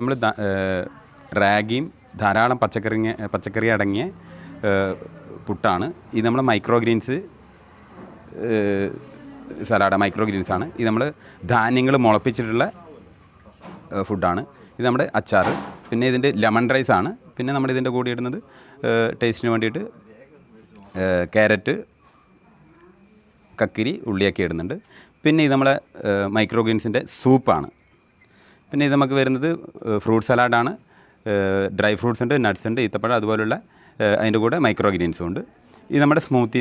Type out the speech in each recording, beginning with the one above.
നമ്മൾ റാഗിയും ധാരാളം പച്ചക്കറി പച്ചക്കറി അടങ്ങിയ പുട്ടാണ്. ഇത് നമ്മൾ micro greens salad micro greens ആണ്. ഇത് നമ്മൾ ധാന്യങ്ങൾ മുളപ്പിച്ചിട്ടുള്ള ഫുഡാണ്. ഇത് നമ്മുടെ അച്ചാർ പിന്നെ ഇതിന്റെ ലെമൺ റൈസ് ആണ്. പിന്നെ നമ്മൾ ഇതിന്റെ കൂടെ ഇടുന്നത് ടേസ്റ്റിന് വേണ്ടിയിട്ട് ക്യാരറ്റ് കക്കിരി ഉള്ളിയൊക്കെ ഇടുന്നുണ്ട്. പിന്നെ ഇത് നമ്മളെ മൈക്രോ ഗ്രീൻസിന്റെ സൂപ്പാണ്. പിന്നെ ഇത് നമുക്ക് വരുന്നത് ഫ്രൂട്ട് സലാഡാണ് ഡ്രൈ ഫ്രൂട്ട്സ് ഉണ്ട് നട്ട്സ് ഉണ്ട് ഈത്തപ്പഴം അതുപോലുള്ള അതിന്റെ കൂടെ മൈക്രോ ഗ്രീൻസും ഉണ്ട്. ഇത് നമ്മുടെ സ്മൂത്തി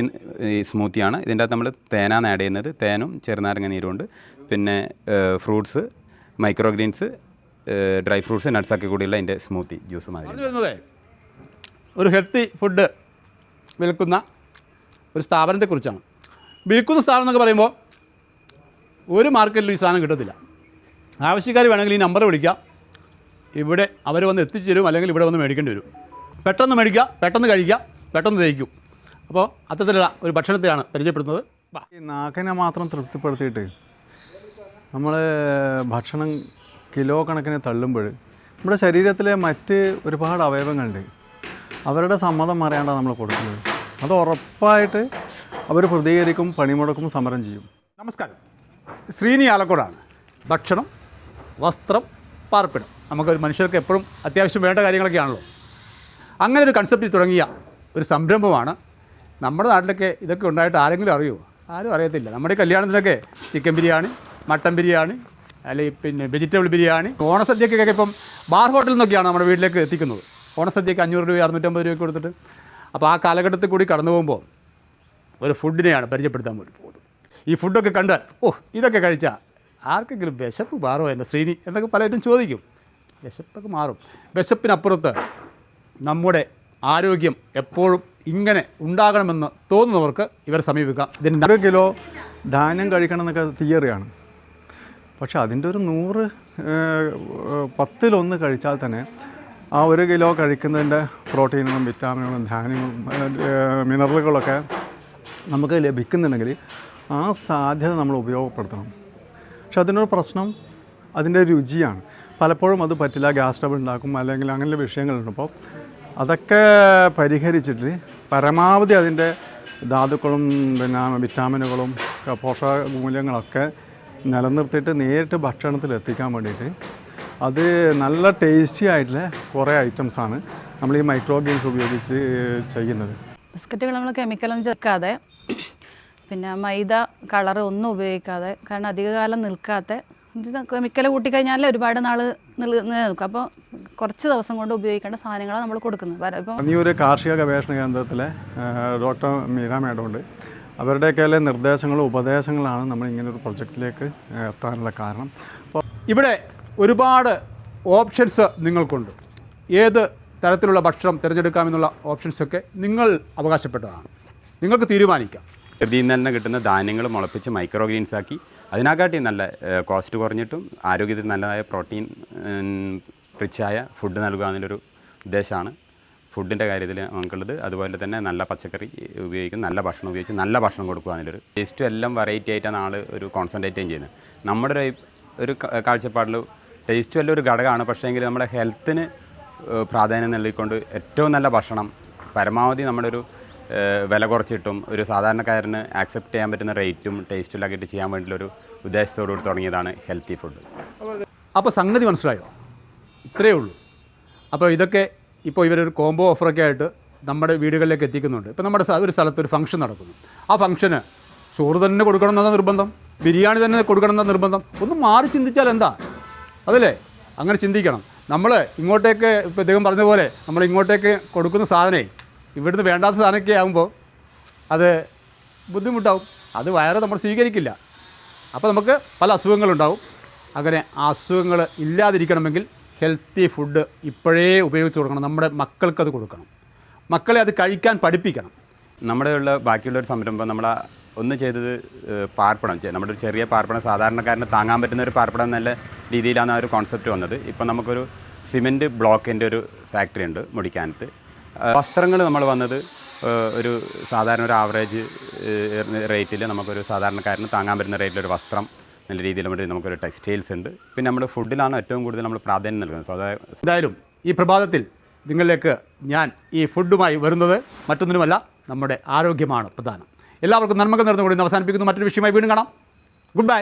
സ്മൂത്തിയാണ് ഇതിന്റെ അകത്ത് നമ്മൾ തേനാണ് ആഡ് ചെയ്യുന്നത്. തേനും ചെറുനാരങ്ങ നീരും ഉണ്ട്. പിന്നെ fruits micro greens dry fruits നട്ട്സൊക്കെ കൂടിയുള്ള അതിന്റെ സ്മൂത്തി ജ്യൂസ് മാതിരി. ഒരു ഹെൽത്തി ഫുഡ് വിൽക്കുന്ന ഒരു സ്ഥാപനത്തെക്കുറിച്ചാണ്. വിൽക്കുന്ന സ്ഥാപനം എന്നൊക്കെ പറയുമ്പോൾ ഒരു മാർക്കറ്റിലും ഈ സാധനം കിട്ടത്തില്ല. ആവശ്യക്കാർ വേണമെങ്കിൽ ഈ നമ്പർ വിളിക്കാം. ഇവിടെ അവർ വന്ന് എത്തിച്ചു തരും അല്ലെങ്കിൽ ഇവിടെ വന്ന് മേടിക്കേണ്ടി വരും. പെട്ടെന്ന് മേടിക്കുക പെട്ടെന്ന് കഴിക്കുക പെട്ടെന്ന് ദഹിക്കും. അപ്പോൾ അത്തരത്തിലുള്ള ഒരു ഭക്ഷണത്തെയാണ് പരിചയപ്പെടുന്നത്. വാ. ഈ നാക്കിനെ മാത്രം തൃപ്തിപ്പെടുത്തിയിട്ട് നമ്മൾ ഭക്ഷണം കിലോ കണക്കിന് തള്ളുമ്പോൾ നമ്മുടെ ശരീരത്തിലെ മറ്റ് ഒരുപാട് അവയവങ്ങളുണ്ട്. അവരുടെ സമ്മതം അറിയാണ്ടാണ് നമ്മൾ കൊടുക്കുന്നത്. അത് ഉറപ്പായിട്ട് അവർ പ്രതികരിക്കും പണിമുടക്കും സമരം ചെയ്യും. നമസ്കാരം. ശ്രീനി ആലക്കോടാണ്. ഭക്ഷണം വസ്ത്രം പാർപ്പിടം. നമുക്കൊരു മനുഷ്യർക്ക് എപ്പോഴും അത്യാവശ്യം വേണ്ട കാര്യങ്ങളൊക്കെയാണല്ലോ. അങ്ങനെ ഒരു കൺസെപ്റ്റിൽ തുടങ്ങിയ ഒരു സംരംഭമാണ് നമ്മുടെ നാട്ടിലൊക്കെ ഇതൊക്കെ ഉണ്ടായിട്ട് ആരെങ്കിലും അറിയുമോ ആരും അറിയത്തില്ല. നമ്മുടെ ഈ കല്യാണത്തിനൊക്കെ ചിക്കൻ ബിരിയാണി മട്ടൻ ബിരിയാണി അല്ലെങ്കിൽ പിന്നെ വെജിറ്റബിൾ ബിരിയാണി ഓണസദ്യക്കൊക്കെ ഇപ്പം ബാർ ഹോട്ടലിൽ നിന്നൊക്കെയാണ് നമ്മുടെ വീട്ടിലേക്ക് എത്തിക്കുന്നത്. ഓണസദ്യക്ക് അഞ്ഞൂറ് രൂപ അറുന്നൂറ്റമ്പത് രൂപ കൊടുത്തിട്ട്. അപ്പോൾ ആ കാലഘട്ടത്തിൽ കൂടി കടന്നു പോകുമ്പോൾ ഒരു ഫുഡിനെയാണ് പരിചയപ്പെടുത്താൻ വേണ്ടി പോകുന്നത്. ഈ ഫുഡൊക്കെ കണ്ടാൽ ഓ ഇതൊക്കെ കഴിച്ചാൽ ആർക്കെങ്കിലും വിശപ്പ് മാറുമോ എന്റെ ശ്രീനി എന്നൊക്കെ പലരും ചോദിക്കും. വിശപ്പൊക്കെ മാറും. വിശപ്പിനപ്പുറത്ത് നമ്മുടെ ആരോഗ്യം എപ്പോഴും ഇങ്ങനെ ഉണ്ടാകണമെന്ന് തോന്നുന്നവർക്ക് ഇവരെ സമീപിക്കാം. ഇതിന്റെ ഒരു കിലോ ധാന്യം കഴിക്കണം എന്നൊക്കെ തിയറിയാണ് പക്ഷേ അതിന്റെ ഒരു നൂറ് പത്തിലൊന്ന് കഴിച്ചാൽ തന്നെ ആ ഒരു കിലോ കഴിക്കുന്നതിന്റെ പ്രോട്ടീനുകളും വിറ്റാമിനുകളും ധാന്യങ്ങളും മിനറലുകളൊക്കെ നമുക്ക് ലഭിക്കുന്നുണ്ടെങ്കിൽ ആ സാധ്യത നമ്മൾ ഉപയോഗപ്പെടുത്തണം. പക്ഷെ അതിനൊരു പ്രശ്നം അതിന്റെ രുചിയാണ്. പലപ്പോഴും അത് പറ്റില്ല ഗ്യാസ് ട്രബിൾ ഉണ്ടാക്കും അല്ലെങ്കിൽ അങ്ങനെയുള്ള വിഷയങ്ങളുണ്ട്. അപ്പോൾ അതൊക്കെ പരിഹരിച്ചിട്ട് പരമാവധി അതിന്റെ ധാതുക്കളും പിന്നെ വിറ്റാമിനുകളും പോഷകമൂല്യങ്ങളൊക്കെ പോഷക മൂല്യങ്ങളൊക്കെ നിലനിർത്തിയിട്ട് നേരിട്ട് ഭക്ഷണത്തിൽ എത്തിക്കാൻ വേണ്ടിയിട്ട് അത് നല്ല ടേസ്റ്റി ആയിട്ടുള്ള കുറേ ഐറ്റംസാണ് നമ്മൾ ഈ മൈക്രോ ഗെയിംസ് ഉപയോഗിച്ച് ചെയ്യുന്നത്. ബിസ്ക്കറ്റുകൾ നമ്മൾ കെമിക്കലൊന്നും ചേർക്കാതെ പിന്നെ മൈദ കളർ ഒന്നും ഉപയോഗിക്കാതെ കാരണം അധികകാലം നിൽക്കാത്ത കെമിക്കൽ കൂട്ടിക്കഴിഞ്ഞാൽ ഒരുപാട് നാൾ നിൽക്കും അപ്പോൾ കുറച്ച് ദിവസം കൊണ്ട് ഉപയോഗിക്കേണ്ട സാധനങ്ങളാണ് നമ്മൾ കൊടുക്കുന്നത്. ഇപ്പം പന്നിയൂർ കാർഷിക ഗവേഷണ കേന്ദ്രത്തിലെ ഡോക്ടർ മീര മേഡം ഉണ്ട്. അവരുടെയൊക്കെ നിർദ്ദേശങ്ങളും ഉപദേശങ്ങളാണ് നമ്മൾ ഇങ്ങനെ ഒരു പ്രൊജക്റ്റിലേക്ക് എത്താനുള്ള കാരണം. അപ്പോൾ ഇവിടെ ഒരുപാട് ഓപ്ഷൻസ് നിങ്ങൾക്കുണ്ട്. ഏത് തരത്തിലുള്ള ഭക്ഷണം തിരഞ്ഞെടുക്കാമെന്നുള്ള ഓപ്ഷൻസൊക്കെ നിങ്ങൾ അവകാശപ്പെട്ടതാണ്. നിങ്ങൾക്ക് തീരുമാനിക്കാം. ഇതിൽ നിന്ന് തന്നെ കിട്ടുന്ന ധാന്യങ്ങൾ മുളപ്പിച്ച് മൈക്രോ ഗ്രീൻസ് ആക്കി. അതിനെക്കാട്ടി നല്ല കോസ്റ്റ് കുറഞ്ഞിട്ടും ആരോഗ്യത്തിന് നല്ലതായ പ്രോട്ടീൻ റിച്ചായ ഫുഡ് നൽകുക എന്നൊരു ഉദ്ദേശമാണ് ഫുഡിന്റെ കാര്യത്തിൽ നമുക്കുള്ളത്. അതുപോലെ തന്നെ നല്ല പച്ചക്കറി ഉപയോഗിക്കും നല്ല ഭക്ഷണം ഉപയോഗിച്ച് നല്ല ഭക്ഷണം കൊടുക്കുക എന്നൊരു ടേസ്റ്റും എല്ലാം വെറൈറ്റി ആയിട്ടാണ് ആൾ ഒരു കോൺസെൻട്രേറ്റ് ചെയ്യുന്നത്. നമ്മുടെ ഒരു ഒരു കാഴ്ചപ്പാടിൽ ടേസ്റ്റും എല്ലാം ഒരു ഘടകമാണ്. പക്ഷേ എങ്കിൽ നമ്മുടെ ഹെൽത്തിന് പ്രാധാന്യം നൽകിക്കൊണ്ട് ഏറ്റവും നല്ല ഭക്ഷണം പരമാവധി നമ്മുടെ ഒരു വില കുറച്ചിട്ടും ഒരു സാധാരണക്കാരന് ആക്സെപ്റ്റ് ചെയ്യാൻ പറ്റുന്ന റേറ്റും ടേസ്റ്റിലൊക്കെ ഇട്ട് ചെയ്യാൻ വേണ്ടിയിട്ടുള്ള ഉദ്ദേശത്തോടു കൂടി തുടങ്ങിയതാണ് ഹെൽത്തി ഫുഡ് അപ്പോൾ സംഗതി മനസ്സിലായോ? ഇത്രയേ ഉള്ളൂ. അപ്പോൾ ഇതൊക്കെ ഇപ്പോൾ ഇവരൊരു കോംബോ ഓഫറൊക്കെ ആയിട്ട് നമ്മുടെ വീടുകളിലേക്ക് എത്തിക്കുന്നുണ്ട്. ഇപ്പോൾ നമ്മുടെ ഒരു സ്ഥലത്ത് ഒരു ഫംഗ്ഷൻ നടക്കുന്നു. ആ ഫംഗ്ഷന് ചോറ് തന്നെ കൊടുക്കണം എന്നതാ നിർബന്ധം? ബിരിയാണി തന്നെ കൊടുക്കണം എന്നാ നിർബന്ധം? ഒന്ന് മാറി ചിന്തിച്ചാൽ എന്താ? അതല്ലേ? അങ്ങനെ ചിന്തിക്കണം. നമ്മൾ ഇങ്ങോട്ടേക്ക് ഇപ്പോൾ ഇദ്ദേഹം പറഞ്ഞ പോലെ നമ്മൾ ഇങ്ങോട്ടേക്ക് കൊടുക്കുന്ന സാധനമേ ഇവിടുന്ന് വേണ്ടാത്ത സാധനമൊക്കെ ആകുമ്പോൾ അത് ബുദ്ധിമുട്ടാവും. അത് വയറ് നമ്മൾ സ്വീകരിക്കില്ല. അപ്പോൾ നമുക്ക് പല അസുഖങ്ങളുണ്ടാവും. അങ്ങനെ അസുഖങ്ങൾ ഇല്ലാതിരിക്കണമെങ്കിൽ ഹെൽത്തി ഫുഡ് ഇപ്പോഴേ ഉപയോഗിച്ച് കൊടുക്കണം. നമ്മുടെ മക്കൾക്കത് കൊടുക്കണം. മക്കളെ അത് കഴിക്കാൻ പഠിപ്പിക്കണം. നമ്മുടെ ഉള്ള ബാക്കിയുള്ള ഒരു സംരംഭം നമ്മൾ ഒന്ന് ചെയ്തത് പാർപ്പണം നമ്മുടെ ഒരു ചെറിയ പാർപ്പിടം സാധാരണക്കാരന് താങ്ങാൻ പറ്റുന്ന ഒരു പാർപ്പിടം നല്ല രീതിയിലാണ് ആ ഒരു കോൺസെപ്റ്റ് വന്നത്. ഇപ്പം നമുക്കൊരു സിമെന്റ് ബ്ലോക്കിന്റെ ഒരു ഫാക്ടറി ഉണ്ട് മുടിക്കാനത്ത്. വസ്ത്രങ്ങൾ നമ്മൾ വന്നത് ഒരു സാധാരണ ഒരു ആവറേജ് റേറ്റിൽ നമുക്കൊരു സാധാരണക്കാരന് താങ്ങാൻ പറ്റുന്ന റേറ്റിലൊരു വസ്ത്രം നല്ല രീതിയിൽ നമ്മുടെ നമുക്കൊരു ടെക്സ്റ്റൈൽസ് ഉണ്ട്. പിന്നെ നമ്മുടെ ഫുഡിലാണ് ഏറ്റവും കൂടുതൽ നമ്മൾ പ്രാധാന്യം നൽകുന്നത്. എന്തായാലും ഈ പ്രഭാതത്തിൽ നിങ്ങളിലേക്ക് ഞാൻ ഈ ഫുഡുമായി വരുന്നത് മറ്റൊന്നിനുമല്ല നമ്മുടെ ആരോഗ്യമാണ് പ്രധാനം. എല്ലാവർക്കും നന്മകൾ നടന്നുകൊണ്ട് അവസാനിപ്പിക്കുന്നു. മറ്റൊരു വിഷയമായി വീണ്ടും കാണാം. Good bye